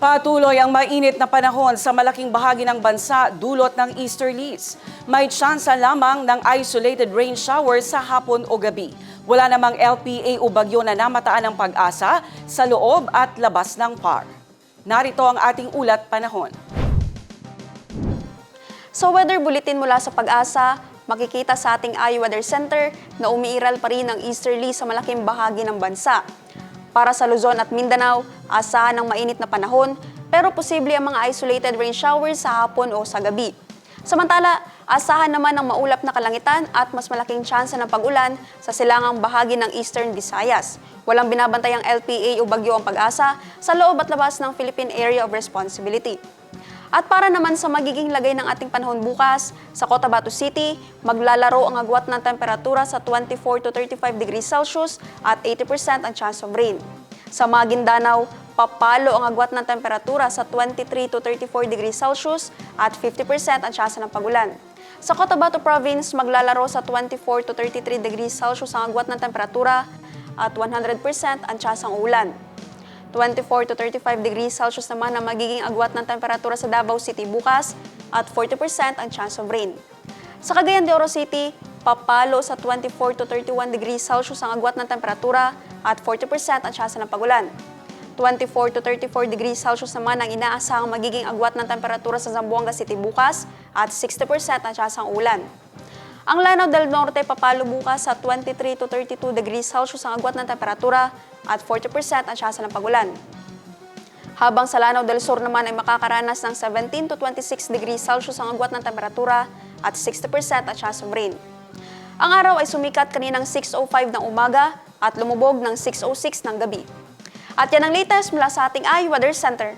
Patuloy ang mainit na panahon sa malaking bahagi ng bansa dulot ng easterlies. May tsansa lamang ng isolated rain showers sa hapon o gabi. Wala namang LPA o bagyo na namataan ng pag-asa sa loob at labas ng PAR. Narito ang ating ulat panahon. Sa weather bulletin mula sa pag-asa, makikita sa ating iWeather Center na umiiral pa rin ang easterly sa malaking bahagi ng bansa. Para sa Luzon at Mindanao, asahan ng mainit na panahon pero posible ang mga isolated rain showers sa hapon o sa gabi. Samantala, asahan naman ng maulap na kalangitan at mas malaking tsansa ng pag-ulan sa silangang bahagi ng Eastern Visayas. Walang binabantayang LPA o bagyo ang pag-asa sa loob at labas ng Philippine Area of Responsibility. At para naman sa magiging lagay ng ating panahon bukas, sa Cotabato City, maglalaro ang agwat ng temperatura sa 24 to 35 degrees Celsius at 80% ang chance of rain. Sa Maguindanao, papalo ang agwat ng temperatura sa 23 to 34 degrees Celsius at 50% ang chance ng pagulan. Sa Cotabato Province, maglalaro sa 24 to 33 degrees Celsius ang agwat ng temperatura at 100% ang chance ng ulan. 24 to 35 degrees Celsius naman ang magiging agwat ng temperatura sa Davao City bukas at 40% ang chance of rain. Sa Cagayan de Oro City, papalo sa 24 to 31 degrees Celsius ang agwat ng temperatura at 40% ang chance ng pagulan. 24 to 34 degrees Celsius naman ang inaasahang magiging agwat ng temperatura sa Zamboanga City bukas at 60% ang chance ng ulan. Ang Lanao del Norte papalo bukas sa 23 to 32 degrees Celsius ang agwat ng temperatura at 40% ang tsansa ng pagulan. Habang sa Lanao del Sur naman ay makakaranas ng 17 to 26 degrees Celsius ang agwat ng temperatura at 60% ang chance of rain. Ang araw ay sumikat kaninang 6.05 ng umaga at lumubog ng 6.06 ng gabi. At yan ang latest mula sa ating iWeather Center.